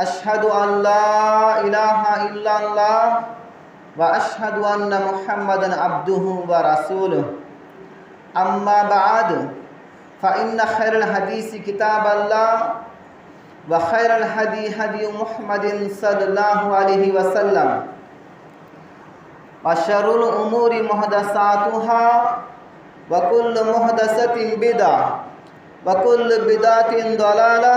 أشهد أن لا إله إلا الله وأشهد أن محمدا عبده ورسوله. أما بعد فإن خير الحديث كتاب الله وخير الهدي هدي محمد صلى الله عليه وسلم. وشر الأمور محدثاتها وكل محدثة بدعة وكل بدعة ضلالة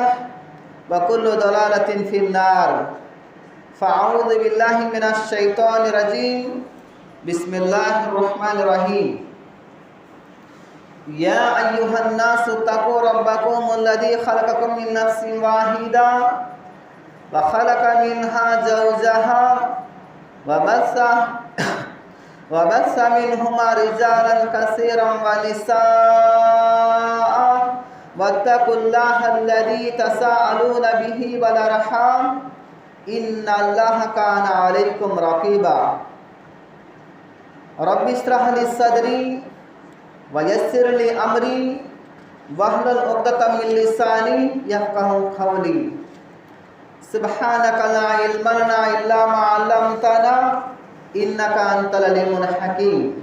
وكل ضلالة في النار. فأعوذ بالله من الشيطان الرجيم. بسم الله الرحمن الرحيم. يا أيها الناس اتقوا ربكم الذي خلقكم من نفس واحدة وخلق منها زوجها وبث وبث منهما رجالا كثيرا ونساء. واتقوا الله الذي تساءلون به والأرحام إن الله كان عليكم رقيبا. رب اشرح لي صدري ويسر لي أمري واحلل عقدة من لساني يفقه قولي. سبحانك لا علم لنا إلا ما علمتنا إنك أنت العليم الحكيم.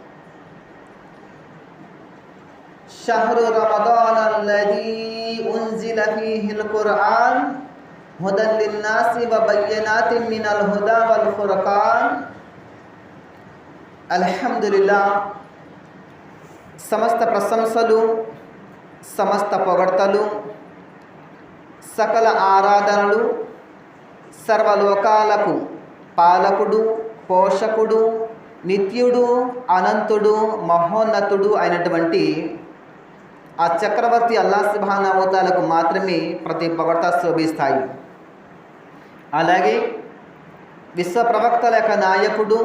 شهر رمضان الذي أنزل فيه القرآن هدى للناس وبينات من الهدى والفرقان అల్హమ్దుల్లా సమస్త ప్రశంసలు సమస్త పొగడ్తలు సకల ఆరాధనలు సర్వలోకాలకు పాలకుడు పోషకుడు నిత్యుడు అనంతుడు మహోన్నతుడు అయినటువంటి ఆ చక్రవర్తి అల్లా సుభానవతాలకు మాత్రమే ప్రతి పొగడ్త శోభిస్తాయి అలాగే విశ్వ ప్రవక్తల యొక్క నాయకుడు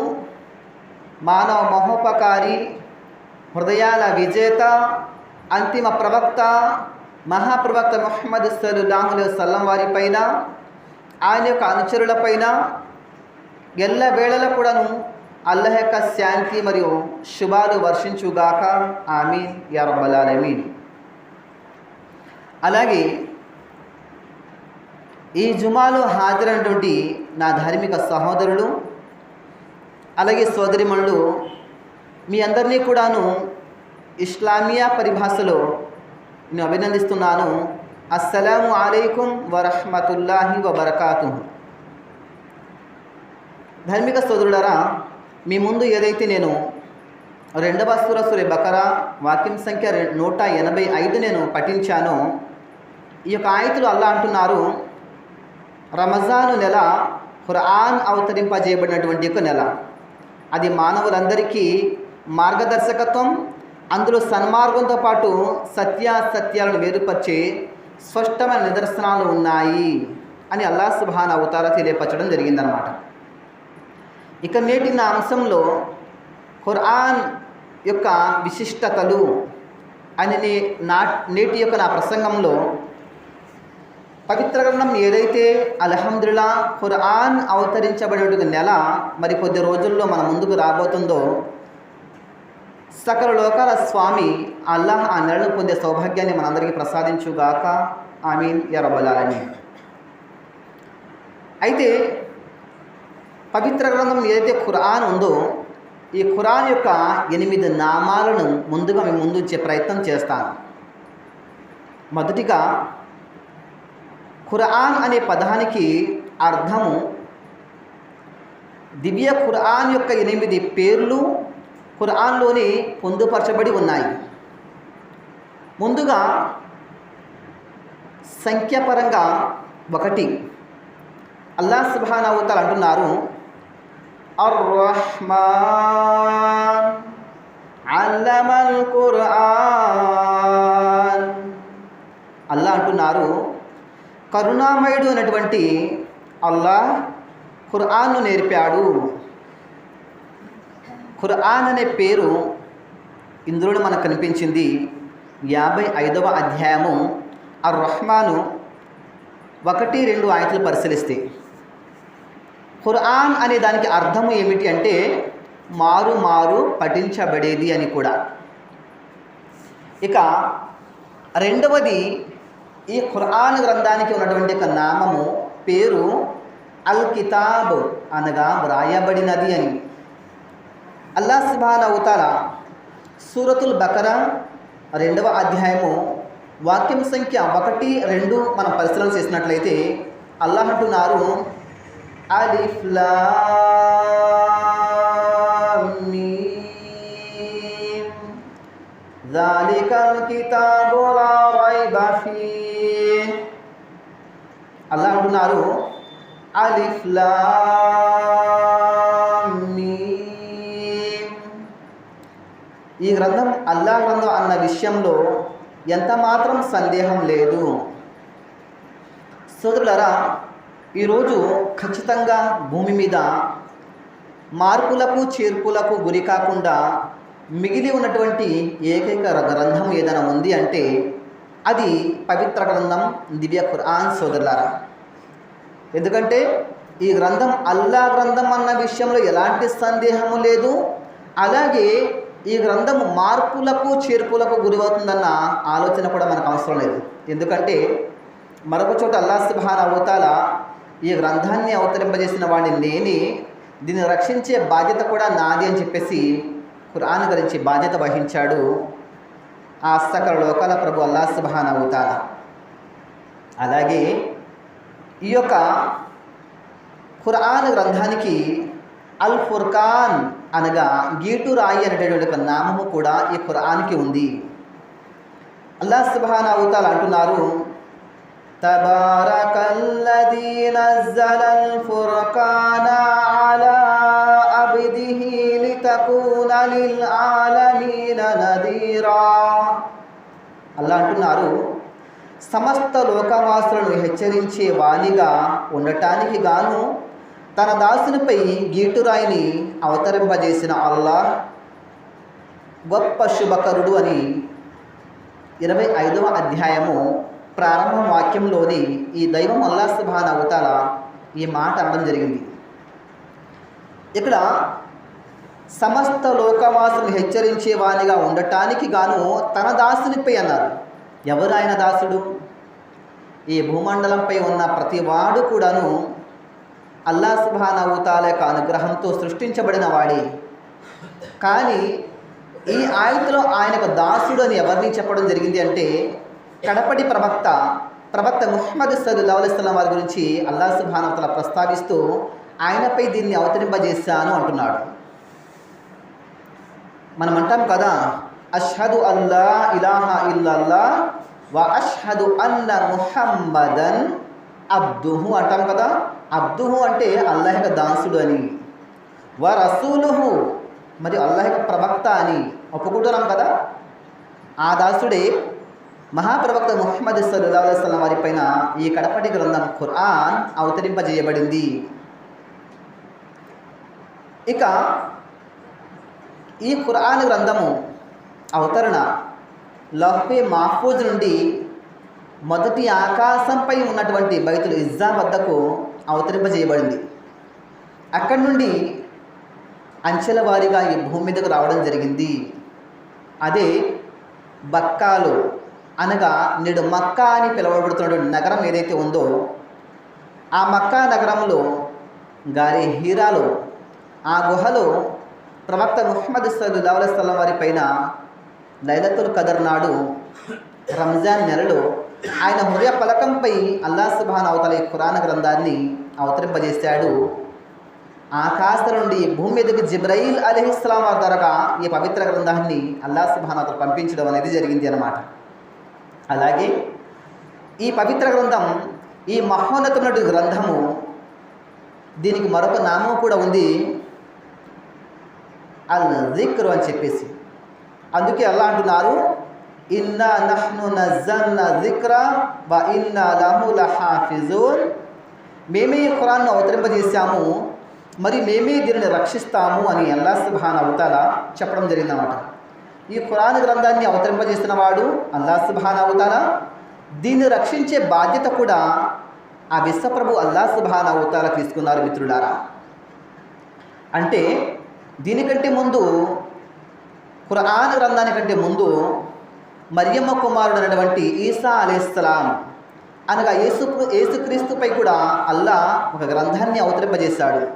మానవ మహోపకారి హృదయాల విజేత అంతిమ ప్రవక్త మహాప్రవక్త మొహమ్మద్ సల్లాహుల సల్లం వారిపైన ఆయన యొక్క అనుచరులపైన ఎల్ల వేళల కూడాను అల్లహ యొక్క శాంతి మరియు శుభాలు వర్షించుగాక. ఆమీన్. యా రబ్బలాలమీన్ అలాగే ఈ జుమాలో హాజరైనటువంటి నా ధార్మిక సహోదరులు అలాగే సోదరిమణులు మీ అందరినీ కూడాను ఇస్లామియా పరిభాషలో నేను అభినందిస్తున్నాను. అస్సలాము అలైకుం వరహమతుల్లాహి వబర్కాతు ధార్మిక సోదరులరా మీ ముందు ఏదైతే నేను రెండవ సురసురి బకరా వాక్యం సంఖ్య నూట ఎనభై ఐదు నేను పఠించానో ఈ యొక్క ఆయుతులు అల్లా అంటున్నారు. రమజాను నెల ఖురాన్ అవతరింపజేయబడినటువంటి యొక్క నెల. అది మానవులందరికీ మార్గదర్శకత్వం అందులో సన్మార్గంతో పాటు సత్యాసత్యాలను వేరుపరిచే స్పష్టమైన నిదర్శనాలు ఉన్నాయి అని అల్లా సుబాన్ అవతార తెలియపరచడం జరిగిందనమాట ఇక నేటి నా అంశంలో ఖురాన్ యొక్క విశిష్టతలు అని నా నేటి యొక్క నా ప్రసంగంలో పవిత్ర గ్రంథం ఏదైతే అల్హమ్దుల్లా ఖురాన్ అవతరించబడిన నెల మరి కొద్ది రోజుల్లో మన ముందుకు రాబోతుందో సకల లోకాల స్వామి అల్లాహ్ ఆ నెలను పొందే సౌభాగ్యాన్ని మనందరికీ ప్రసాదించుగాక. ఆమీన్. ఎరబలాలని అయితే పవిత్ర గ్రంథం ఏదైతే ఖురాన్ ఉందో ఈ ఖురాన్ యొక్క ఎనిమిది నామాలను ముందుగా మేము ముందుంచే ప్రయత్నం చేస్తాను. మొదటిగా ఖురాన్ అనే పదానికి అర్థము దివ్య ఖురాన్ యొక్క ఎనిమిది పేర్లు ఖురాన్లోని పొందుపరచబడి ఉన్నాయి. ముందుగా సంఖ్యాపరంగా ఒకటి. అల్లా సుబానవుతాలు అంటున్నారు అర్రహ్మాన్ అల్లమల్ ఖురాన్. అల్లా అంటున్నారు కరుణామయుడు అనేటువంటి అల్లా ఖురాన్ను నేర్పాడు. ఖురాన్ అనే పేరు ఇందులో మనకు కనిపించింది. యాభై ఐదవ అధ్యాయము అర్ రహ్మాను ఒకటి రెండు ఆయతలు పరిశీలిస్తే. ఖురాన్ అనే దానికి అర్థం ఏమిటి అంటే మారు మారు పఠించబడేది అని కూడా. ఇక రెండవది ఈ ఖురాన్ గ్రంథానికి ఉన్నటువంటి ఒక నామము పేరు అల్ కితాబ్ అనగా వ్రాయబడినది అని. అల్లా సుబాన్ అవుతాల సూరతుల్ బకరా రెండవ అధ్యాయము వాక్యం సంఖ్య ఒకటి రెండు మనం పరిశీలన చేసినట్లయితే అల్లాహ్ అంటున్నారు అలిఫ్లా জালিকাল কিতাবু লা রাইবা ఫీహ్ అల్లా అంటున్నారు అలిఫ్ లామ్ మీమ్. ఈ గ్రంథం అల్లా గ్రంథం అన్న విషయంలో ఎంత మాత్రం సందేహం లేదు. సోదరులరా ఈరోజు ఖచ్చితంగా భూమి మీద మార్పులకు చేర్పులకు గురి కాకుండా మిగిలి ఉన్నటువంటి ఏకైక గ్రంథం ఏదైనా ఉంది అంటే అది పవిత్ర గ్రంథం దివ్య ఖురాన్ సోదరులారా. ఎందుకంటే ఈ గ్రంథం అల్లా గ్రంథం అన్న విషయంలో ఎలాంటి సందేహము లేదు. అలాగే ఈ గ్రంథం మార్పులకు చేర్పులకు గురవుతుందన్న ఆలోచన కూడా మనకు అవసరం లేదు. ఎందుకంటే మరొక చోట అల్లా సుభాన్ అవతాల ఈ గ్రంథాన్ని అవతరింపజేసిన వాడిని నేని దీన్ని రక్షించే బాధ్యత కూడా నాది అని చెప్పేసి ఖురాన్ గురించి బాధ్యత వహించాడు ఆ సకల లోకాల ప్రభు అల్లా సుబాన్ అవుతారా అలాగే ఈ యొక్క ఖురాన్ గ్రంథానికి అల్ ఫుర్ఖాన్ అనగా గీటు రాయి అనేటటువంటి ఒక నామము కూడా ఈ ఖురాన్కి ఉంది. అల్లా సుబాన్ అవుతాలు అంటున్నారు తబారకల్లదీ నజ్జలల్ ఫుర్ఖాన అలా అబ్దిహి లితకూన లిల్ ఆలమీన నదీరా అల్లా అంటున్నారు సమస్త లోకవాసులను హెచ్చరించే వాణిగా ఉండటానికి గాను తన దాసునిపై గీటురాయిని అవతరింపజేసిన అల్లాహ్ గొప్ప శుభకరుడు అని ఇరవై ఐదవ అధ్యాయము ప్రారంభ వాక్యంలోని ఈ దైవం అల్లా సుభాన్ అవతాల ఈ మాట అనడం జరిగింది. ఇక్కడ సమస్త లోకవాసులు హెచ్చరించేవానిగా ఉండటానికి గాను తన దాసునిపై అన్నారు. ఎవరు ఆయన దాసుడు? ఈ భూమండలంపై ఉన్న ప్రతి వాడు కూడాను అల్లా సుభానవుతాల యొక్క అనుగ్రహంతో సృష్టించబడిన వాడే. కానీ ఈ ఆయతలో ఆయనకు దాసుడు అని ఎవరిని చెప్పడం జరిగింది అంటే కడపటి ప్రవక్త ప్రవక్త ముహమ్మద్ సల్లా అలైస్లాం వారి గురించి అల్లా సుభానవతల ప్రస్తావిస్తూ ఆయనపై దీన్ని అవతరింపజేశాను అంటున్నాడు. మనం అంటాం కదా అష్హదు అల్లా ఇలాహా ఇల్లల్లా వ అష్హదు అన్న ముహమ్మదన్ అబ్దుహు అంటాం కదా. అబ్దుహు అంటే అల్లాహ్ యొక్క దాసుడు అని. వ రసూలుహు మరి అల్లాహ్ యొక్క ప్రవక్త అని ఒప్పుకుంటున్నాం కదా. ఆ దాసుడే మహాప్రవక్త ముహమ్మద్ సల్లా వారి వారిపైన ఈ కడపటి గ్రంథం ఖురాన్ అవతరింపజేయబడింది. ఇక ఈ ఖురాన్ గ్రంథము అవతరణ లహ్వే మహఫూజ్ నుండి మొదటి ఆకాశంపై ఉన్నటువంటి బైతుల్ ఇజ్జా వద్దకు అవతరింపజేయబడింది. అక్కడి నుండి అంచెల వారీగా ఈ భూమి మీదకు రావడం జరిగింది. అదే బక్కాలు అనగా నేడు మక్కా అని పిలువబడుతున్నటువంటి నగరం ఏదైతే ఉందో ఆ మక్కా నగరంలో గారి హీరాలు ఆ గుహలో ప్రవక్త ముహమ్మద్ సల్లా వారి పైన లైలతుల్ కదర్ నాడు రంజాన్ నెలలో ఆయన హృదయ పలకంపై అల్లా సుబాన్ అవతల ఈ ఖురాన్ గ్రంథాన్ని అవతరింపజేశాడు. ఆకాశ నుండి భూమి మీదకి జిబ్రయిల్ అలీహిస్లాం వారి ద్వారా ఈ పవిత్ర గ్రంథాన్ని అల్లా సుబానత పంపించడం అనేది జరిగింది అనమాట అలాగే ఈ పవిత్ర గ్రంథం ఈ మహోన్నతమైన గ్రంథము దీనికి మరొక నామం కూడా ఉంది. అల్ జిక్రు అని చెప్పేసి. అందుకే అల్లా అంటున్నారు ఇన్నా నహ్ను నజన్న జిక్ర వ ఇన్నా లహు లహాఫిజూన్. మేమే ఈ ఖురాన్ను అవతరింపజేశాము మరి మేమే దీనిని రక్షిస్తాము అని అల్లా సుబాన్ అవతాల చెప్పడం జరిగిందన్నమాట. ఈ ఖురాన్ గ్రంథాన్ని అవతరింపజేసిన వాడు అల్లా సుబాన్ అవతాల దీన్ని రక్షించే బాధ్యత కూడా ఆ విశ్వప్రభు అల్లా సుబాన్ అవతాల తీసుకున్నారు మిత్రులారా. అంటే దీనికంటే ముందు ఖురాన్ గ్రంథానికంటే ముందు మరియమ్మ కుమారుడు అనేటువంటి ఈసా అలీస్లాం అనగా యేసు యేసుక్రీస్తుపై కూడా అల్లా ఒక గ్రంథాన్ని అవతరింపజేశాడు.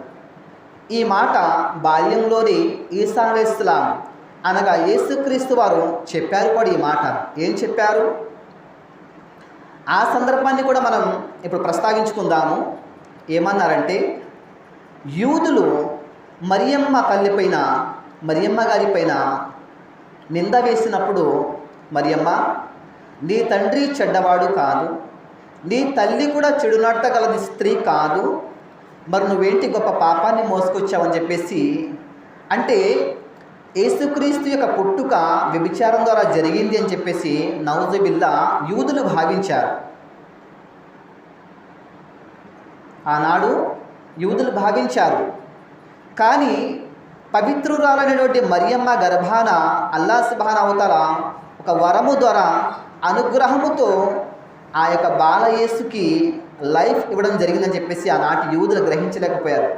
ఈ మాట బాల్యంలోని ఈసా అలీస్లాం అనగా యేసుక్రీస్తు వారు చెప్పారు కూడా ఈ మాట. ఏం చెప్పారు? ఆ సందర్భాన్ని కూడా మనం ఇప్పుడు ప్రస్తావించుకుందాము. ఏమన్నారంటే యూదులు మరియమ్మ తల్లిపైన మరియమ్మ గారి పైన నింద వేసినప్పుడు మరియమ్మ నీ తండ్రి చెడ్డవాడు కాదు. నీ తల్లి కూడా చెడు గలది స్త్రీ కాదు. మరి నువ్వేంటి గొప్ప పాపాన్ని మోసుకొచ్చావని చెప్పేసి అంటే యేసుక్రీస్తు యొక్క పుట్టుక వ్యభిచారం ద్వారా జరిగింది అని చెప్పేసి నౌజబిల్లా యూదులు భావించారు. ఆనాడు యూదులు భావించారు. కానీ పవిత్రురాలైనటువంటి మరియమ్మ గర్భాన అల్లా సుబాన అవతల ఒక వరము ద్వారా అనుగ్రహముతో ఆ యొక్క బాలయేసుకి లైఫ్ ఇవ్వడం జరిగిందని చెప్పేసి ఆనాటి యూదులు గ్రహించలేకపోయారు.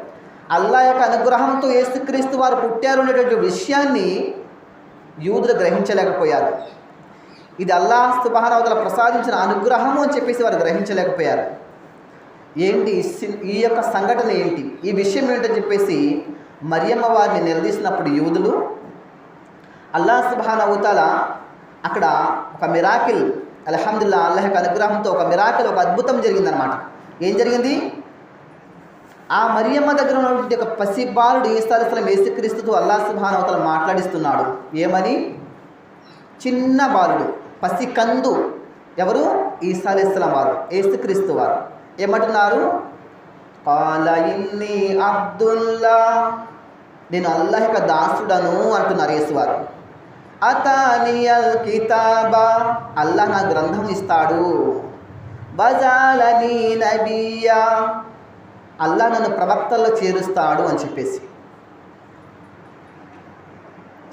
అల్లా యొక్క అనుగ్రహంతో ఏసుక్రీస్తు వారు పుట్టారు అనేటువంటి విషయాన్ని యూదులు గ్రహించలేకపోయారు. ఇది అల్లా సుబానవతల ప్రసాదించిన అనుగ్రహము అని చెప్పేసి వారు గ్రహించలేకపోయారు. ఏంటి ఈ యొక్క సంఘటన ఏంటి? ఈ విషయం ఏంటని చెప్పేసి మరియమ్మ వారిని నిలదీసినప్పుడు యూదులు అల్లా సుబాన్ అవుతాల అక్కడ ఒక మిరాకిల్ అల్హమ్దుల్లా అల్లహ అనుగ్రహంతో ఒక మిరాకిల్ ఒక అద్భుతం జరిగిందనమాట ఏం జరిగింది? ఆ మరియమ్మ దగ్గర ఉన్నటువంటి ఒక పసిబాలుడు ఈసారిసలం ఏసుక్రీస్తుతో అల్లా సుబాన్ అవతల మాట్లాడిస్తున్నాడు. ఏమని? చిన్న బాలుడు పసి కందు ఎవరు ఈసాలేస్లాం వారు ఏసుక్రీస్తు వారు. ఏమంటున్నారు? కాల ఇన్ని అబ్దుల్లా నేను అల్లాహ్ యొక్క దాసుడను అంటున్నారు యేసువారు. అతానియల్ కితాబా అల్లాహ్ నా గ్రంథం ఇస్తాడు. బజాలని నబియా అల్లా నన్ను ప్రవక్తల్లో చేరుస్తాడు అని చెప్పేసి.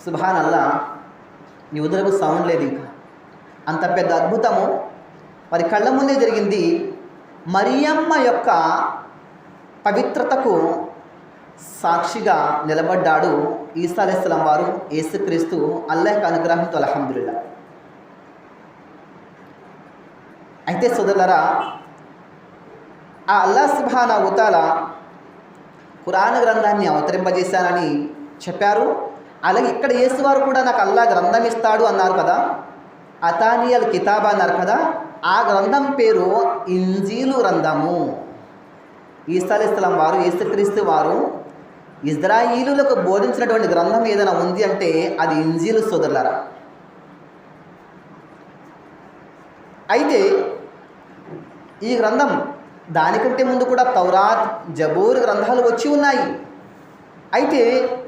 సుభాన్ అల్లా యూదులకు సౌండ్ లేదు ఇంకా. అంత పెద్ద అద్భుతము. వారి కళ్ళ ముందే జరిగింది మరియమ్మ యొక్క పవిత్రతకు సాక్షిగా నిలబడ్డాడు ఈసాలేస్లం వారు యేసుక్రీస్తు అల్లాహ్ అనుగ్రహంతో అల్హమ్దుల్లా అయితే సోదరులరా ఆ అల్లా సుభాన ఉతాల ఖురాన్ గ్రంథాన్ని అవతరింపజేశానని చెప్పారు. అలాగే ఇక్కడ యేసువారు కూడా నాకు అల్లా గ్రంథం ఇస్తాడు అన్నారు కదా. అతానియల్ కితాబ్ అన్నారు కదా ఆ గ్రంథం పేరు ఇంజీలు గ్రంథము. ఈసాలిస్లాం వారు యేసుక్రీస్తు వారు ఇజ్రాయిలులకు బోధించినటువంటి గ్రంథం ఏదైనా ఉంది అంటే అది ఇంజీలు సోదరులరా. అయితే ఈ గ్రంథం దానికంటే ముందు కూడా తౌరాత్ జబూర్ గ్రంథాలు వచ్చి ఉన్నాయి. అయితే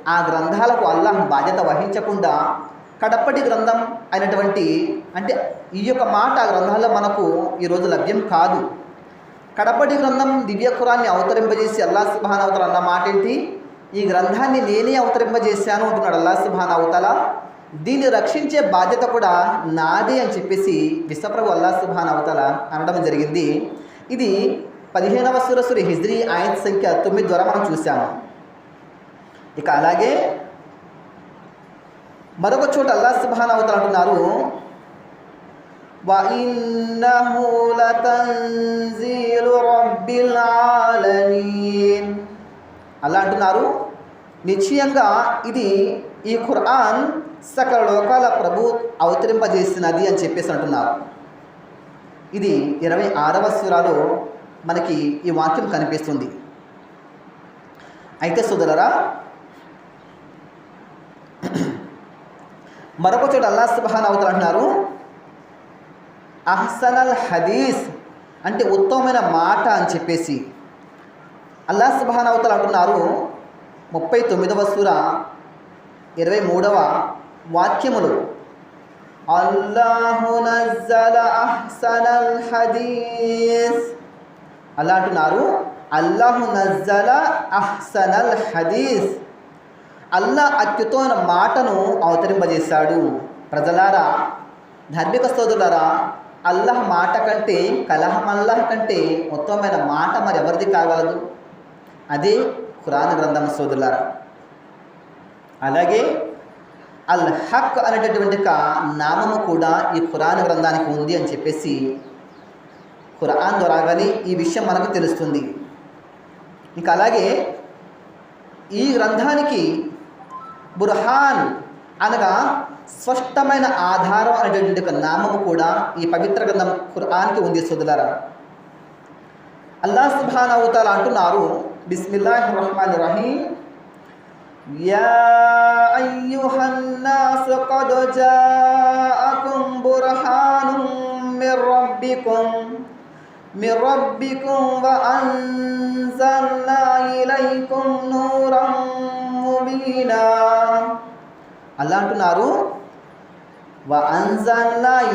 ఆ గ్రంథాలకు అల్లాహ్ బాధ్యత వహించకుండా కడప్పటి గ్రంథం అయినటువంటి అంటే ఈ యొక్క మాట ఆ గ్రంథాల్లో మనకు ఈరోజు లభ్యం కాదు. కడపటి గ్రంథం దివ్య ఖురాన్ని అవతరింపజేసి అల్లా సుబాన్ అవతల అన్న మాట ఏంటి ఈ గ్రంథాన్ని నేనే అవతరింపజేశాను అంటున్నాడు అల్లా సుబాన్ అవతల దీన్ని రక్షించే బాధ్యత కూడా నాదే అని చెప్పేసి విశ్వప్రభు అల్లా సుబాన్ అవతల అనడం జరిగింది. ఇది పదిహేనవ సురసురి హిజ్రీ ఆయన సంఖ్య తొమ్మిది ద్వారా మనం చూశాము. ఇక అలాగే మరొక చోట అల్లా సుబాన్ అవతల అంటున్నారు وإنه لتنزيل رب العالمين అలా అంటున్నారు నిశ్చయంగా ఇది ఈ ఖురాన్ సకల లోకాల ప్రభు అవతరింపజేసినది అని చెప్పేసి అంటున్నారు ఇది ఇరవై ఆరవ సూరాలో మనకి ఈ వాక్యం కనిపిస్తుంది అయితే సోదరరా మరొక చోట అల్లా సుబహాన్ అవతల అంటున్నారు అహ్సనల్ హదీస్ అంటే ఉత్తమమైన మాట అని చెప్పేసి. అల్లా సుబహాన్ అవతల అంటున్నారు ముప్పై తొమ్మిదవ సూర ఇరవై మూడవ వాక్యములు. అల్లాహు హదీస్. అలా అంటున్నారు అల్లాహు నజ్జల అహ్సనల్ హదీస్. అల్లా అత్యుత్తమైన మాటను అవతరింపజేశాడు. ప్రజలారా ధార్మిక సోదరులారా అల్లాహ్ మాట కంటే కలహం అల్లాహ్ కంటే ఉత్తమమైన మాట మరి ఎవరిది కాగలదు? అదే ఖురాన్ గ్రంథం సోదరులారా. అలాగే అల్ హక్ అనేటటువంటి నామము కూడా ఈ ఖురాన్ గ్రంథానికి ఉంది అని చెప్పేసి ఖురాన్ ద్వారా కానీ ఈ విషయం మనకు తెలుస్తుంది. ఇంకా అలాగే ఈ గ్రంథానికి బుర్హాన్ అనగా స్పష్టమైన ఆధారం అనేటువంటి ఒక నామము కూడా ఈ పవిత్ర గ్రంథం ఖురాన్కి ఉంది సోదరులారా అల్లా సుబ్హాన్ అవుతాల అంటున్నారు బిస్మిల్లాహ్ రహమాన్ రహీం యా అయ్యుహన్ నాస్ ఖద్ జాఅకుం బుర్హానుం మిర్ రబ్బికుం من ربكم وأنزلنا إليكم نورا مبينا అలా అంటున్నారు వ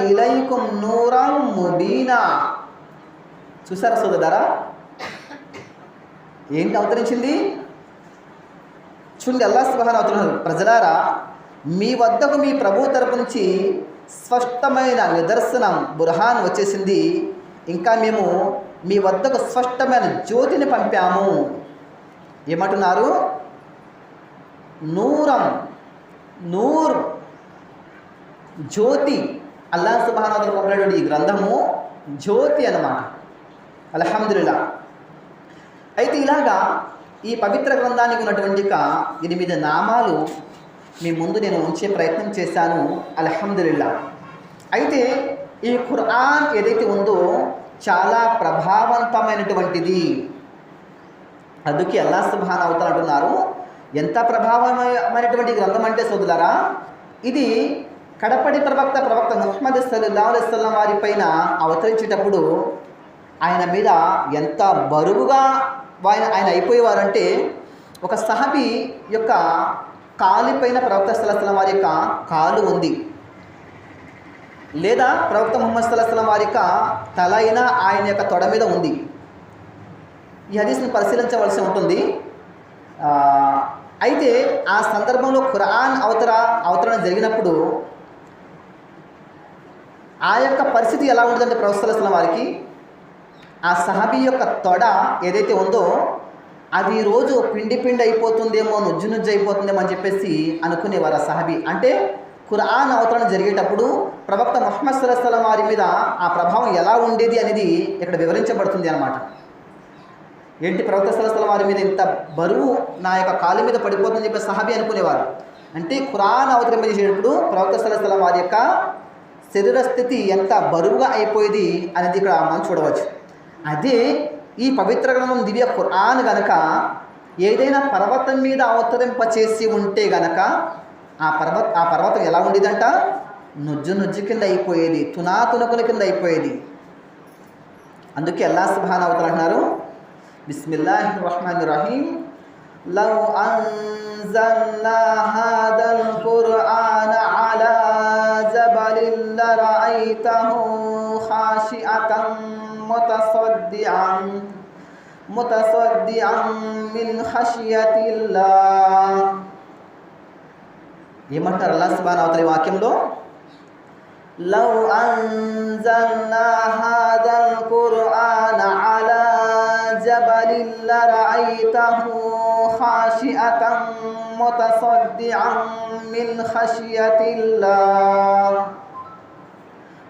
ఇలైకుం నూరం ముబీనా. చూసారా సోదరా ఏంటి అవతరించింది? చూడండి అల్లా సుబహాన్ అవుతున్నారు ప్రజలారా మీ వద్దకు మీ ప్రభు తరపు నుంచి స్పష్టమైన నిదర్శనం బుర్హాన్ వచ్చేసింది. ఇంకా మేము మీ వద్దకు స్పష్టమైన జ్యోతిని పంపాము. ఏమంటున్నారు? నూరం నూర్ జ్యోతి అల్లా సుబానాథులు పంపినటువంటి ఈ గ్రంథము జ్యోతి అన్నమాట. అల్హమ్దుల్లా అయితే ఇలాగా ఈ పవిత్ర గ్రంథానికి ఉన్నటువంటి ఎనిమిది నామాలు మీ ముందు నేను ఉంచే ప్రయత్నం చేశాను. అల్హమ్దుల్లా అయితే ఈ ఖురాన్ ఏదైతే ఉందో చాలా ప్రభావవంతమైనటువంటిది. అందుకే అల్లా సుబాన్ అవుతారంటున్నారు ఎంత ప్రభావమైనటువంటి గ్రంథం అంటే సోదరులారా ఇది కడపడి ప్రవక్త ప్రవక్త ముహమ్మద్ సల్లా అలైస్లం వారి పైన అవతరించేటప్పుడు ఆయన మీద ఎంత బరువుగా ఆయన ఆయన అయిపోయేవారంటే ఒక సహబి యొక్క కాలిపైన ప్రవక్త సల్లాహం వారి యొక్క కాలు ఉంది. లేదా ప్రవక్త ముహమ్మద్ సల్లాహం వారి యొక్క తల అయినా ఆయన యొక్క తొడ మీద ఉంది. ఈ హదీస్ని పరిశీలించవలసి ఉంటుంది. అయితే ఆ సందర్భంలో ఖురాన్ అవతర అవతరణ జరిగినప్పుడు ఆ యొక్క పరిస్థితి ఎలా ఉంటుందంటే ప్రవక్తల వారికి ఆ సహబీ యొక్క తొడ ఏదైతే ఉందో అది రోజు పిండి పిండి అయిపోతుందేమో నుజ్జు నుజ్జు అయిపోతుందేమో అని చెప్పేసి అనుకునేవారు ఆ సహబీ. అంటే ఖురాన్ అవతరణ జరిగేటప్పుడు ప్రవక్త ముహమ్మద్ సల్లాహం వారి మీద ఆ ప్రభావం ఎలా ఉండేది అనేది ఇక్కడ వివరించబడుతుంది అన్నమాట. ఏంటి ప్రవక్త సలసల వారి మీద ఇంత బరువు నా యొక్క కాలు మీద పడిపోతుందని చెప్పి సహాబి అనుకునేవారు. అంటే ఖురాన్ అవతరింపజేసేటప్పుడు ప్రవక్త సలసల వారి యొక్క శరీర స్థితి ఎంత బరువుగా అయిపోయేది అనేది ఇక్కడ మనం చూడవచ్చు. అదే ఈ పవిత్ర గ్రంథం దివ్య ఖురాన్ గనక ఏదైనా పర్వతం మీద అవతరింప చేసి ఉంటే గనక ఆ పర్వత ఆ పర్వతం ఎలా ఉండేదంట? నుజ్జు నుజ్జు కింద అయిపోయేది తునాతునకుల కింద అయిపోయేది. అందుకే అల్లా సుభాన్ అవతల అంటున్నారు బిస్మిల్లాహి రహమాన్ రహీం లవ్ అన్జల్నా హాదల్ ఖుర్ఆన అలా జబలిన్ లరఐతహు ఖాషిఅతం ముతసద్దిఅన్ ముతసద్దిఅన్ మిన్ ఖషియతిల్లాహ్ ఏమంటారు అల్లా సుబ్హాన్ అవతల ఈ వాక్యంలో لو أنزلنا هذا القرآن على جبل لرأيته خاشئة متصدعا من خشية الله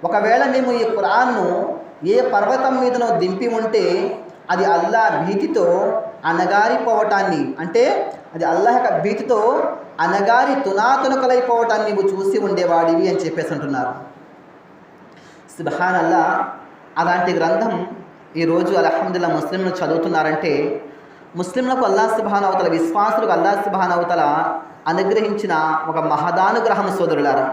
ఒకవేళ మేము ఈ ఖురాన్ను ఏ పర్వతం మీదనో దింపి ఉంటే అది అల్లా భీతితో అనగారిపోవటాన్ని అంటే అది అల్లాహ్ యొక్క భీతితో అనగారి తునాతునకలైపోవటాన్ని నువ్వు చూసి ఉండేవాడివి అని చెప్పేసి అంటున్నారు సుబహాన్ అల్లా అలాంటి గ్రంథం ఈరోజు అలహమ్దుల్లా ముస్లింలు చదువుతున్నారంటే ముస్లింలకు అల్లా సుబానవతల విశ్వాసులకు అల్లా సుబానవతల అనుగ్రహించిన ఒక మహదానుగ్రహం సోదరులారా.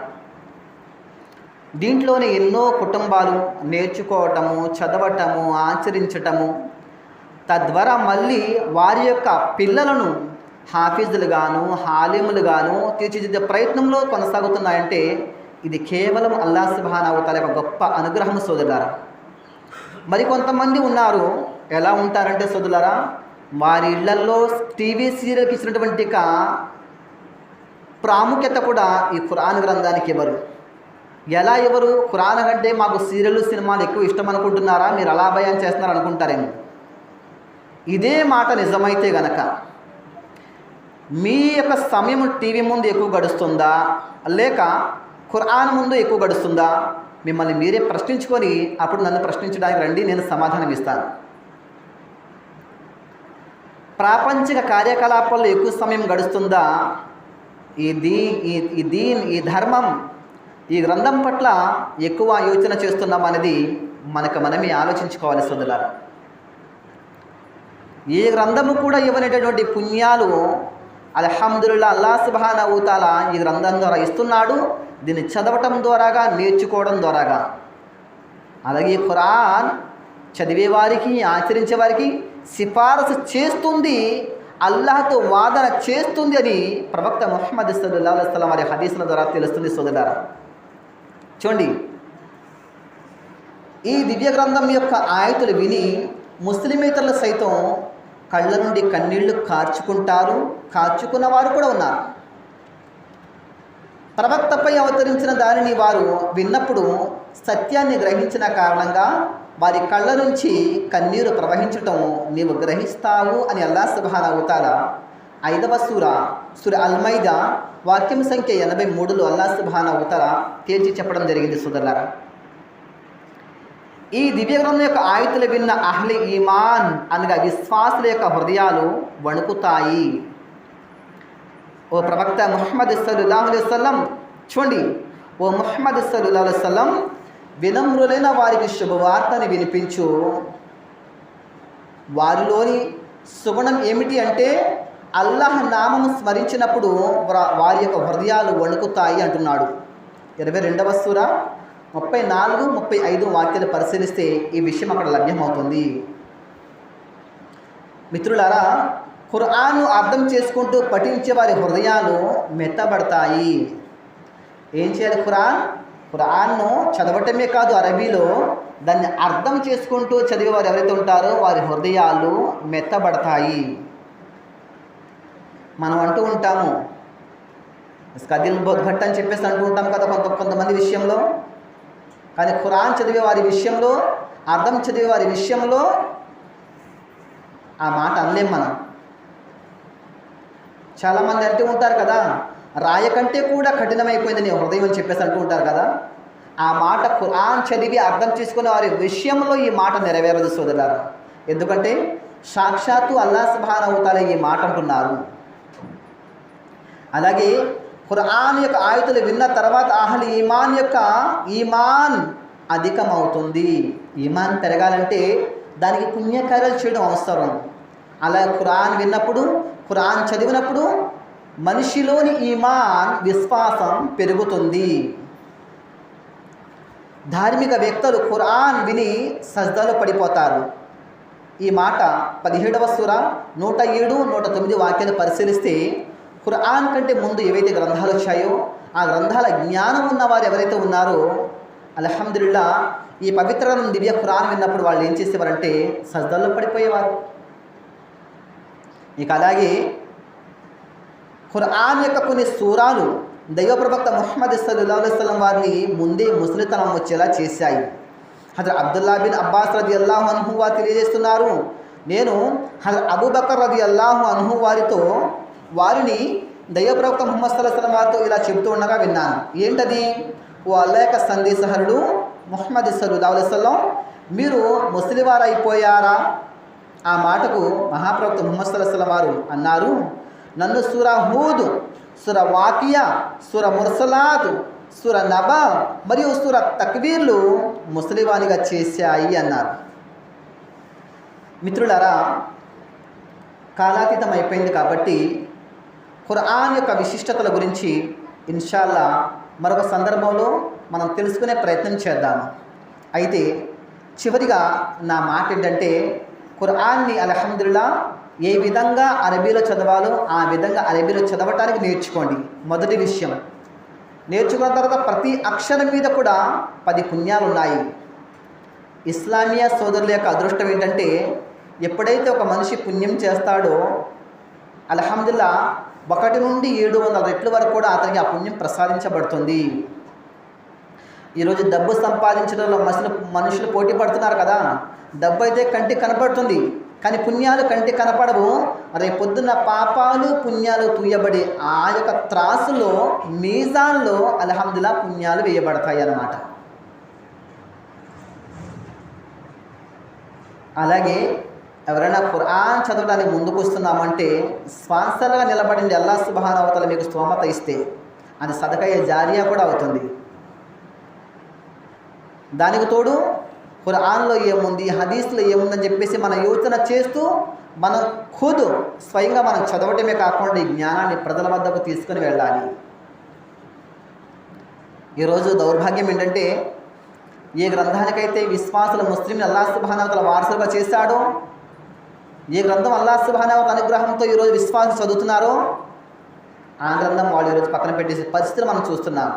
దీంట్లోనే ఎన్నో కుటుంబాలు నేర్చుకోవటము చదవటము ఆచరించటము తద్వారా మళ్ళీ వారి యొక్క పిల్లలను హాఫీజులుగాను హాలిములుగాను తీర్చిదిద్దే ప్రయత్నంలో కొనసాగుతున్నాయంటే ఇది కేవలం అల్లా సుబానవతల యొక్క గొప్ప అనుగ్రహం సోదరులారా. మరి కొంతమంది ఉన్నారు. ఎలా ఉంటారంటే సోదరులారా వారి ఇళ్ళలో టీవీ సీరియల్కి ఇచ్చినటువంటి ప్రాముఖ్యత కూడా ఈ ఖురాన్ గ్రంథానికి ఇవ్వరు. ఎలా ఎవరు ఖురాన్ కంటే మాకు సీరియల్ సినిమాలు ఎక్కువ ఇష్టం అనుకుంటున్నారా? మీరు అలా భయం చేస్తున్నారు అనుకుంటారేమో ఇదే మాట నిజమైతే గనక మీ యొక్క సమయం టీవీ ముందు ఎక్కువ గడుస్తుందా? లేక ఖురాన్ ముందు ఎక్కువ గడుస్తుందా? మిమ్మల్ని మీరే ప్రశ్నించుకొని అప్పుడు నన్ను ప్రశ్నించడానికి రండి నేను సమాధానం ఇస్తాను. ప్రాపంచిక కార్యకలాపాల్లో ఎక్కువ సమయం గడుస్తుందా? ఈ దీ ఈ దీన్ ఈ ధర్మం ఈ గ్రంథం పట్ల ఎక్కువ యోచన చేస్తున్నాం అనేది మనకు మనమే ఆలోచించుకోవాలి సోదరులారా. ఏ గ్రంథము కూడా ఇవ్వనేటటువంటి పుణ్యాలు అల్హమ్దుల్లా అల్లా సుబాన ఊతాల ఈ గ్రంథం ద్వారా ఇస్తున్నాడు. దీన్ని చదవటం ద్వారాగా నేర్చుకోవడం ద్వారాగా. అలాగే ఖురాన్ చదివే వారికి ఆచరించే వారికి సిఫారసు చేస్తుంది అల్లాహతో వాదన చేస్తుంది అని ప్రవక్త ముహమ్మద్ సల్లా అలైస్లం వారి హదీసుల ద్వారా తెలుస్తుంది సోదరులారా. చూడండి. ఈ దివ్య గ్రంథం యొక్క ఆయతులు విని ముస్లిమేతరులు సైతం కళ్ళ నుండి కన్నీళ్ళు కార్చుకుంటారు కార్చుకున్న వారు కూడా ఉన్నారు. ప్రవక్తపై అవతరించిన దానిని వారు విన్నప్పుడు సత్యాన్ని గ్రహించిన కారణంగా వారి కళ్ళ నుంచి కన్నీరు ప్రవహించటం నీవు గ్రహిస్తావు అని అల్లా సుబాన్ అవుతాల ఐదవ సూర సుర అల్మైదా వాక్యం సంఖ్య ఎనభై మూడులో అల్లా సుబాన్ అవుతాల తేల్చి చెప్పడం జరిగింది సుదర్లారా. ఈ దివ్య గ్రంథం యొక్క ఆయుతులు విన్న అహ్లి ఈమాన్ అనగా విశ్వాసుల యొక్క హృదయాలు వణుకుతాయి. ఓ ప్రవక్త ముహమ్మద్ సల్లాహు అలైవల్లం చూడండి. ఓ ముహమ్మద్ సల్లాహు అలైవల్లం వినమ్రులైన వారికి శుభవార్తని వినిపించు. వారిలోని సుగుణం ఏమిటి అంటే అల్లాహ్ నామం స్మరించినప్పుడు వారి యొక్క హృదయాలు వణుకుతాయి అంటున్నాడు. ఇరవై రెండవ సూర ముప్పై నాలుగు ముప్పై ఐదు వాక్యాలు పరిశీలిస్తే ఈ విషయం అక్కడ లభ్యమవుతుంది. మిత్రులారా ఖురాన్ను అర్థం చేసుకుంటూ పఠించే వారి హృదయాలు మెత్తబడతాయి. ఏం చేయాలి ఖురాన్? ఖురాన్ను చదవటమే కాదు అరబీలో దాన్ని అర్థం చేసుకుంటూ చదివేవారు ఎవరైతే ఉంటారో వారి హృదయాలు మెత్తబడతాయి. మనం అంటూ ఉంటాము కదిల్ భట్ అని చెప్పేసి అంటూ ఉంటాం కదా కొంత కొంతమంది విషయంలో. కానీ ఖురాన్ చదివే వారి విషయంలో అర్థం చదివే వారి విషయంలో ఆ మాట అనలేం మనం. చాలామంది అంటూ ఉంటారు కదా రాయ కంటే కూడా కఠినమైపోయింది నీ హృదయం అని చెప్పేసి అంటూ ఉంటారు కదా. ఆ మాట ఖురాన్ చదివి అర్థం చేసుకునే వారి విషయంలో ఈ మాట నెరవేరదు సోదరులారా. ఎందుకంటే సాక్షాత్తు అల్లా సుబాన్ అవుతాలే ఈ మాట అంటున్నారు. అలాగే ఖురాన్ యొక్క ఆయుతులు విన్న తర్వాత అహల్ ఈమాన్ యొక్క ఈమాన్ అధికమవుతుంది. ఈమాన్ పెరగాలంటే దానికి పుణ్యకార్యాలు చేయడం అవసరం. అలా ఖురాన్ విన్నప్పుడు ఖురాన్ చదివినప్పుడు మనిషిలోని ఈమాన్ విశ్వాసం పెరుగుతుంది. ధార్మిక వ్యక్తులు ఖురాన్ విని సజ్దాలో పడిపోతారు. ఈ మాట పదిహేడవ సుర నూట ఏడు నూట తొమ్మిది వాక్యాలు పరిశీలిస్తే ఖురాన్ కంటే ముందు ఏవైతే గ్రంథాలు వచ్చాయో ఆ గ్రంథాల జ్ఞానం ఉన్న వారు ఎవరైతే ఉన్నారో అలహమ్దుల్లా ఈ పవిత్ర దివ్య ఖురాన్ విన్నప్పుడు వాళ్ళు ఏం చేసేవారంటే సజ్దాల్లో పడిపోయేవారు. ఇక అలాగే ఖురాన్ యొక్క కొన్ని సూరాలు దైవ ప్రవక్త ముహమ్మద్ సల్లా అలైస్లం వారిని ముందే ముసలితనం వచ్చేలా చేశాయి. హజరత్ అబ్దుల్లా బిన్ అబ్బాస్ రది అల్లాహు అనుహువా వారు తెలియజేస్తున్నారు నేను హజరత్ అబూబకర్ రది అల్లాహు అనుహు వారితో వారిని దైవ ప్రవక్త ముహమ్మద్ సల్లాహం వారితో ఇలా చెబుతూ ఉండగా విన్నాను. ఏంటది? ఓ అల్లా యొక్క సందేశహరుడు ముహమ్మద్ సల్లా అలైస్లం మీరు ముసలివారైపోయారా? అయిపోయారా ఆ మాటకు మహాప్రవక్త ముహమ్మద్ వారు అన్నారు నన్ను సుర హూదు సుర వాకియా సుర ముర్సలాదు సుర నబ మరియు సుర తక్వీర్లు ముసలివానిగా చేశాయి అన్నారు. మిత్రులరా కాలాతీతం అయిపోయింది కాబట్టి ఖురాన్ యొక్క విశిష్టతల గురించి ఇన్షాల్లా మరొక సందర్భంలో మనం తెలుసుకునే ప్రయత్నం చేద్దాము. అయితే చివరిగా నా మాట ఏంటంటే ఖురాన్ని అల్హమ్దుల్లా ఏ విధంగా అరబీలో చదవాలో ఆ విధంగా అరబీలో చదవటానికి నేర్చుకోండి. మొదటి విషయం. నేర్చుకున్న తర్వాత ప్రతి అక్షరం మీద కూడా పది పుణ్యాలు ఉన్నాయి. ఇస్లామియా సోదరుల యొక్క అదృష్టం ఏంటంటే ఎప్పుడైతే ఒక మనిషి పుణ్యం చేస్తాడో అల్హమ్దుల్లా ఒకటి నుండి ఏడు వందల రెట్ల వరకు కూడా అతనికి ఆ పుణ్యం ప్రసాదించబడుతుంది. ఈరోజు డబ్బు సంపాదించడంలో మనుషులు మనుషులు పోటీ పడుతున్నారు కదా. డబ్బు అయితే కంటికి కనపడుతుంది. కానీ పుణ్యాలు కంటికి కనపడవు. రేపు పొద్దున్న పాపాలు పుణ్యాలు తూయబడి ఆ యొక్క త్రాసులో మీజాన్లో అలహమ్దులా పుణ్యాలు వేయబడతాయి అన్నమాట. అలాగే ఎవరైనా ఖురాన్ చదవడానికి ముందుకు వస్తున్నామంటే స్పాన్సర్గా నిలబడింది అల్లా సుబహాన్ అవతల మీకు స్తోమత ఇస్తే. అది సదకయ్య జారియా కూడా అవుతుంది. దానికి తోడు ఖురాన్లో ఏముంది హదీస్లో ఏముందని చెప్పేసి మన యోచన చేస్తూ మనం ఖుదు స్వయంగా మనం చదవటమే కాకుండా ఈ జ్ఞానాన్ని ప్రజల వద్దకు తీసుకుని వెళ్ళాలి. ఈరోజు దౌర్భాగ్యం ఏంటంటే ఏ గ్రంథానికైతే విశ్వాసుల ముస్లింని అల్లా సుబానవతల వారసులుగా చేశాడో ఏ గ్రంథం అల్లా సుబానవత అనుగ్రహంతో ఈరోజు విశ్వాసం చదువుతున్నారో ఆ గ్రంథం వాళ్ళు ఈరోజు పక్కన పెట్టేసే పరిస్థితులు మనం చూస్తున్నాం.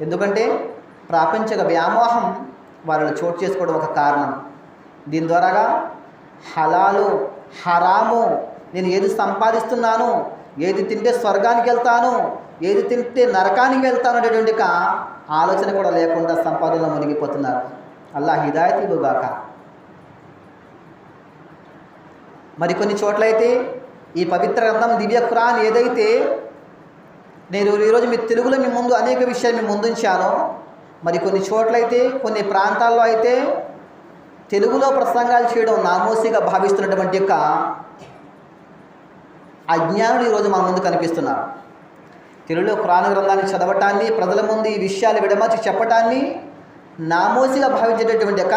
ఎందుకంటే ప్రాపంచిక వ్యామోహం వాళ్ళు చోటు చేసుకోవడం ఒక కారణం. దీని ద్వారాగా హలాలు హరాము నేను ఏది సంపాదిస్తున్నాను ఏది తింటే స్వర్గానికి వెళ్తాను ఏది తింటే నరకానికి వెళ్తాను అనేటువంటి ఆలోచన కూడా లేకుండా సంపాదనలో మునిగిపోతున్నారు. అల్లా హిదాయత్ ఇవ్వగాక. మరికొన్ని చోట్లయితే ఈ పవిత్ర గ్రంథం దివ్య ఖురాన్ ఏదైతే నేను ఈరోజు మీ తెలుగులో మీ ముందు అనేక విషయాలు మీ ముందుంచానో మరి కొన్ని చోట్లయితే కొన్ని ప్రాంతాల్లో అయితే తెలుగులో ప్రసంగాలు చేయడం నామోసిగా భావిస్తున్నటువంటి యొక్క అజ్ఞానులు ఈరోజు మన ముందు కనిపిస్తున్నారు. తెలుగులో పురాణ గ్రంథాన్ని చదవటాన్ని ప్రజల ముందు ఈ విషయాలు విడమర్చి చెప్పటాన్ని నామోసిగా భావించేటటువంటి యొక్క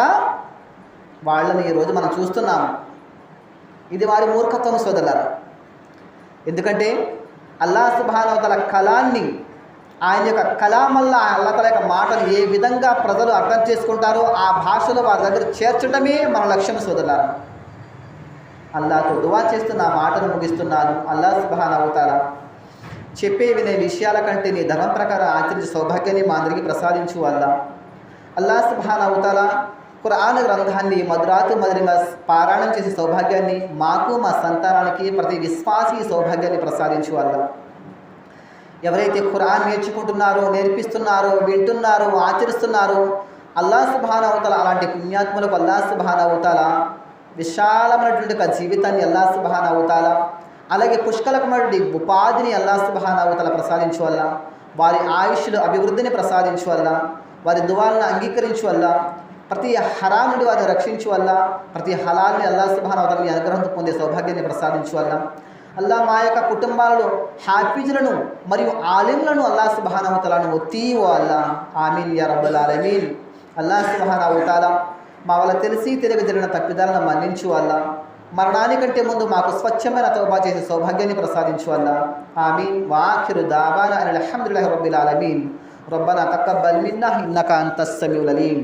వాళ్ళని ఈరోజు మనం చూస్తున్నాము ఇది వారి మూర్ఖత్వం సోదరులారా. ఎందుకంటే అల్లా సుభానవతల కళాన్ని ఆయన యొక్క కళామల్ల అల్లా తల యొక్క మాటలు ఏ విధంగా ప్రజలు అర్థం చేసుకుంటారో ఆ భాషలో వారి దగ్గర చేర్చడమే మన లక్ష్యం సోదరులారా. అల్లాతో దువా చేస్తున్న మాటను ముగిస్తున్నాను. అల్లా సుబాన్ అవుతారా చెప్పే వినే విషయాల కంటే నీ ధర్మం ప్రకారం ఆచరించే సౌభాగ్యాన్ని మా అందరికీ ప్రసాదించు అల్లా. అల్లా సుబాన్ అవుతారా ఖురాన్ గ్రంథాన్ని మధురాతు మధురంగా పారాయణం చేసే సౌభాగ్యాన్ని మాకు మా సంతానానికి ప్రతి విశ్వాసి సౌభాగ్యాన్ని ప్రసాదించు అల్లా. ఎవరైతే ఖురాన్ నేర్చుకుంటున్నారో నేర్పిస్తున్నారో వింటున్నారో ఆచరిస్తున్నారో అల్లా సుబాన్ అవతల అలాంటి పుణ్యాత్ములకు అల్లా సుబాన్ అవతాల విశాలమైనటువంటి ఒక జీవితాన్ని అల్లా సుబాన్ అవతాల అలాగే పుష్కలకమైనటువంటి ఉపాధిని అల్లా సుబాన్ అవతల ప్రసాదించు వల్ల వారి ఆయుష్లు అభివృద్ధిని ప్రసాదించు వల్ల వారి దువాలను అంగీకరించు వల్ల ప్రతి హరా నుండి వారిని రక్షించు వల్ల ప్రతి హలాల్ని అల్లా సుబాన్ అవతల అనుగ్రహంతో పొందే సౌభాగ్యాన్ని ప్రసాదించు వల్ల అల్లా మా యొక్క కుటుంబాలలో హ్యాపీజులను మరియు ఆలింలను అల్లా సుబానవతలను ఒత్తి ఓ అల్లా ఆమీన్ యా రబ్బల్ ఆలమీన్ అల్లా సుబానవతాల మా వల్ల తెలిసి తెలియక జరిగిన తప్పిదాలను మన్నించు అల్లా మరణానికంటే ముందు మాకు స్వచ్ఛమైన తౌబా చేసే సౌభాగ్యాన్ని ప్రసాదించు అల్లా ఆమీన్ వాఖిరు దాబాన అని అల్హమ్దుల్లాహి రబ్బిల్ ఆలమీన్ ربنا تقبل منا انك انت السميع العليم